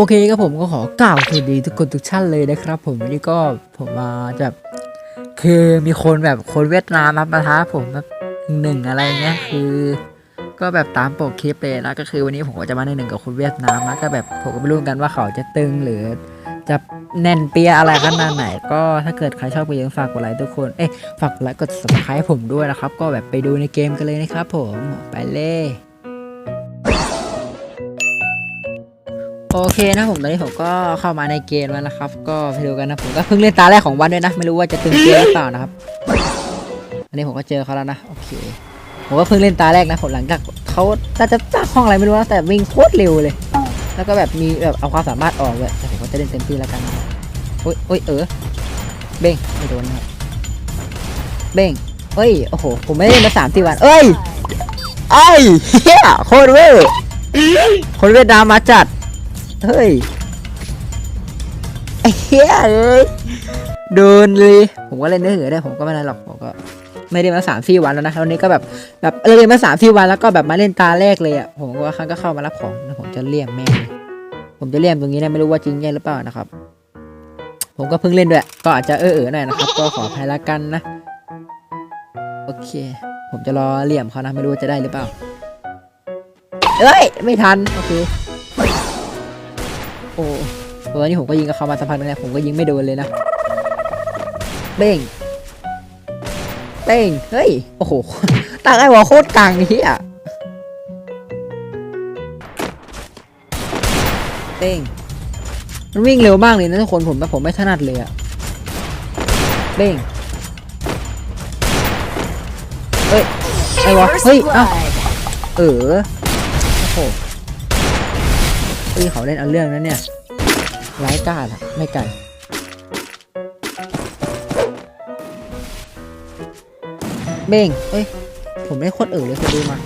อเคครับผมก็ขอกล่าวสวัสดีทุกคนทุกท่านเลยนะครับ ผมวันนี้ก็ผมมาจะคือมีคนแบบคนเวียดนามมาปะทะผมแบบหนึ่งอะไรเงี้ยคือ ก็แบบตามปกคลิปเลยนะก็คือวันนี้ผมก็จะมาในหนึ่งกับคนเวียดนามนะก็แบบผมก็ไม่รู้กันว่าเขาจะตึงหรือ จะแน่นเปียอะไรขนาดไหน ก็ถ้าเกิดใครชอบก็ยังฝากกดไลค์ทุกคนเอ้ยฝากกดไลค์กด subscribe ให้ผมด้วยนะครับ ก็แบบไปดูในเกมกันเลยนะครับ ผมไปเลย โอเคนะผมตอนนี้ผมก็เข้ามาในเกมแล้วนะครับ ก็ไปดูกันนะผมก็เพิ่งเล่นตาแรกของวันด้วยนะ ไม่รู้ว่าจะตึงเปียหรือเปล่านะครับ อันนี้ผมก็เจอเขาแล้วนะโอเคผมก็เพิ่งเล่นตาแรกนะผมหลังจากเขาน่าจะตั้งห้องอะไรไม่รู้นะแต่วิ่งโคตรเร็วเลย แล้วก็แบบมีแบบเอาความสามารถออกเลยแต่ผมก็จะเล่นเต็มที่แล้วกันโอ้ยโอ้ยเออเบ้งไม่โดนนะเบ้งเอ้ยโอ้โหผมไม่ได้เล่นมาสามสี่วัน เอ้ยไอ้ยเฮียโคตรเว้ยคนเวียดนามมาจัด เฮ้ยไอ้เหี้ยเอ้ยโดนเลย ผมก็เล่นได้เหรอได้ผมก็ไม่ได้หรอกผมก็ไม่ได้มาสามสี่วันแล้วนะวันนี้ก็แบบแบบเออเล่นมาสามสี่วันแล้วก็แบบมาเล่นตาแรกเลยอะผมก็ครั้งก็เข้ามารับของแล้วผมจะเลี่ยมแม่ผมจะเลี่ยมตรงนี้นะไม่รู้ว่าจริงแย่หรือเปล่านะครับ ผมก็เพิ่งเล่นด้วยก็อาจจะเออเออหน่อยนะครับ ก็ขออภัยละกันนะ โอเค ผมจะรอเลี่ยมเขานะไม่รู้ว่าจะได้หรือเปล่าเอ้ย ไม่ทัน โอเค โอ้ตัวนี้ผมก็ยิงกับเขามาสักพักนึงแล้วผมก็ยิงไม่โดนเลยนะ เบ้ง เบ้ง เฮ้ย โอ้โหตั้งไอ้หัวโคตรกลางนี่อะเบ้ง มันวิ่งเร็วมากเลยนะทุกคนผมผมไม่ถนัดเลยอะเบ้ง เฮ้ยไอ้วะเฮ้ย เอ้า เออ โอ้โห เฮ้ยเขาเล่นเอาเรื่องนั้นเนี่ยร้ายกาจอะไม่ไกลเบ้งเอ้ย ผมไม่โคตรเอ๋อเลยเคยดูมา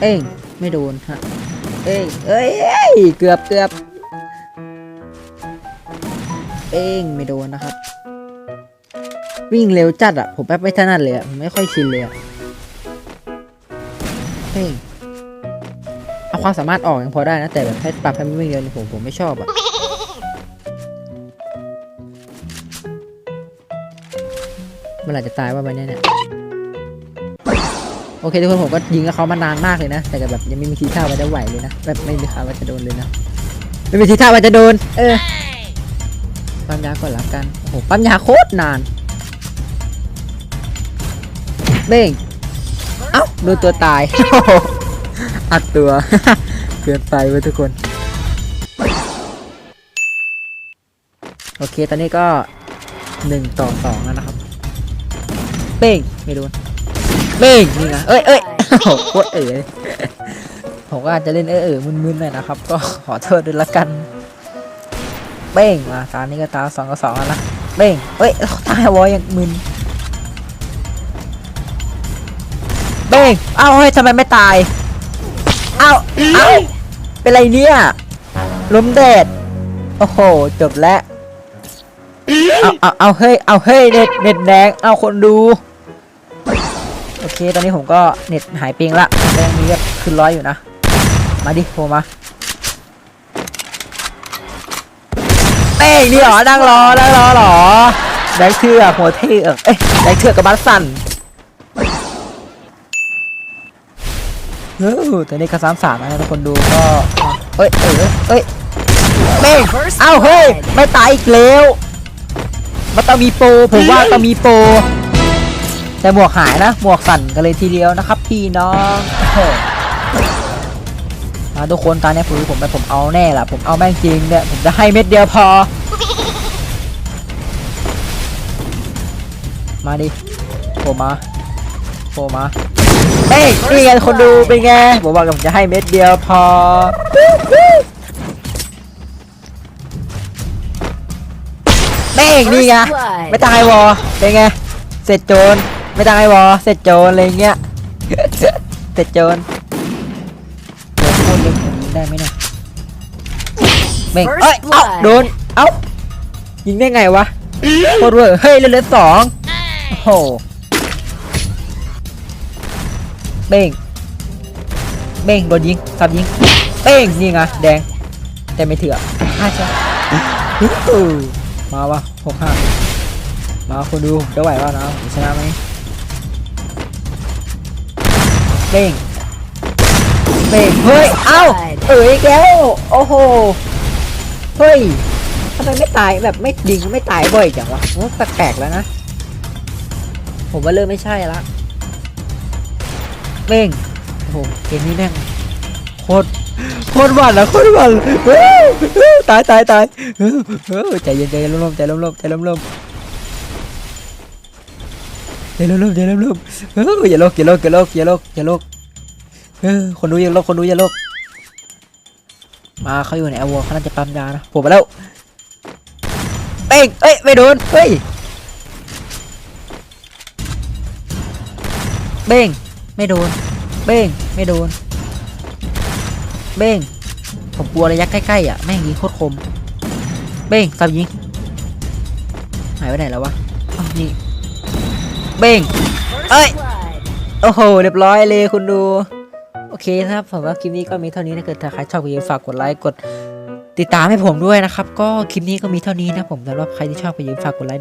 เอ้งไม่โดนฮะ เอ้ยเอ้ย เกือบเกือบเอ้งไม่โดนนะครับ วิ่งเร็วจัดอะผมแป๊บไม่ถนัดเลยอะผมไม่ค่อยชินเลยอะเอ้ง ความสามารถออกยังพอได้นะ แต่แบบให้ปรับให้มันวิ่งเร็วเนี่ยผมผมไม่ชอบอะเมื่อไรจะตายว่ามันเนี่ยโอเคทุกคนผมก็ยิงกับเขามานานมากเลยนะ แต่แบบยังไม่มีทีท่าว่าจะไหวเลยนะแบบไม่มีท่าว่าจะโดนเลยนะไม่มีทีท่าว่าจะโดน เออปั๊มยาก่อนละกันโอ้โหปั๊มยาโคตรนานเบ้งเอ้าโดนตัวตาย อัดตัว เกินไปเว้ยทุกคน โอเค ตอนนี้ก็หนึ่งต่อสองแล้วนะครับ เป้ง ไม่โดนเป้ง นี่ไงเอ้ยเอ้ยโคตรเอ๋ยผมก็อาจจะเล่นเออเออมึนๆหน่อยนะครับ ก็ขอโทษด้วยละกัน เป้ง มาตานี้ก็ตาสองกับสองแล้วนะเป้งเอ้ยตายวอยังมึนเป้งเอ้าเฮ้ยทำไมไม่ตาย อาเอาเป็นไรเนี่ยล้มแดด โอ้โห จบแล้ว เอาเอาเอาเฮ้ย เอาเฮ้ย เน็ตเน็ตแดง เอาคนดู โอเค ตอนนี้ผมก็เน็ตหายปิงละแดงนี้ก็ขึ้นร้อยอยู่นะ มาดิโผล่มาเอ้ยนี่หรอ นั่งรอ นั่งรอหรอแดงเถื่อกหัวเถือกเอ้ยแดงเถือกกับบัสสัน เออตอนนี้ก็สามสามนะทุกคนดูก็เอ้ยเออเอ้ยเม่งเอ้าเฮ้ยไม่ตายอีกแล้วมันต้องมีโปรผมว่าต้องมีโปรแต่หมวกหายนะหมวกสั่นกันเลยทีเดียวนะครับพี่น้องโอ้โหมาทุกคนตอนนี้ผมผมไปผมเอาแน่ล่ะผมเอาแม่งจริงเนี่ยผมจะให้เม็ดเดียวพอ มาดิโผล่มาโผล่มา เฮ้ยนี่ไงคนดูเป็นไงผมบอกกับผมจะให้เม็ดเดียวพอเบ้งนี่ไงไม่ตั้งไอวอเป็นไงเสร็จโจรไม่ตั้งไอวอเสร็จโจรอะไรเงี้ยเสร็จโจรเดี๋ยวพูดเรื่องแบบนี้ได้ไหมเนี่ยเบ้งเอ้ยเอ้าโดนเอ้ายิงได้ไงวะโคตรเวอร์เฮ้ยเหลือๆสองโอ้โห เบ้งเบ้งโดนยิงสับยิงเบ้งนี่ไงแดง แต่ไม่เถื่อห้าใช่มาวะหกห้ามาคนดูจะไหวว่านะชนะไหมเบ้งเบ้งเฮ้ยเอ้าเอ๋ยอีกแล้วโอ้โหเฮ้ยทำไมไม่ตายแบบไม่ยิงไม่ตายบ่อยจังวะแปลกๆแล้วนะ ผมว่าเริ่มไม่ใช่ละ เบ้งโอ้โหเกมนี้แม่งโคตรโคตรวานนะโคตรวานเฮ้ยเฮ้ยตายตายตายเฮ้ยเฮ้ยใจเย็นใจเย็นร่มๆใจร่มๆใจร่มๆใจร่มใจร่มๆเฮ้ยอย่าโลกอย่าโลกอย่าโลกอย่าโลกอย่าโลกเฮ้ยคนดูอย่าโลกคนดูอย่าโลกมาเขาอยู่ในอวัวเขาน่าจะปั๊มยานะผมไปแล้วเอ้ยเอ้ยไม่โดนเฮ้ยเบ้ง ไม่โดน เบ้ง ไม่โดน เบ้ง ผมกลัวระยะใกล้ๆอะ แม่งยิงโคตรคม เบ้งสับยิง หายไปไหนแล้ววะนี่ เบ้ง เอ้ย โอ้โห เรียบร้อยเลยคุณดู โอเคนะครับ ผมว่าคลิปนี้ก็มีเท่านี้นะเกิดถ้าใครชอบก็อย่าลืมฝากกดไลค์ กดติดตามให้ผมด้วยนะครับ ก็คลิปนี้ก็มีเท่านี้นะผมสำหรับใครที่ชอบก็อย่าลืมฝากกดไลค์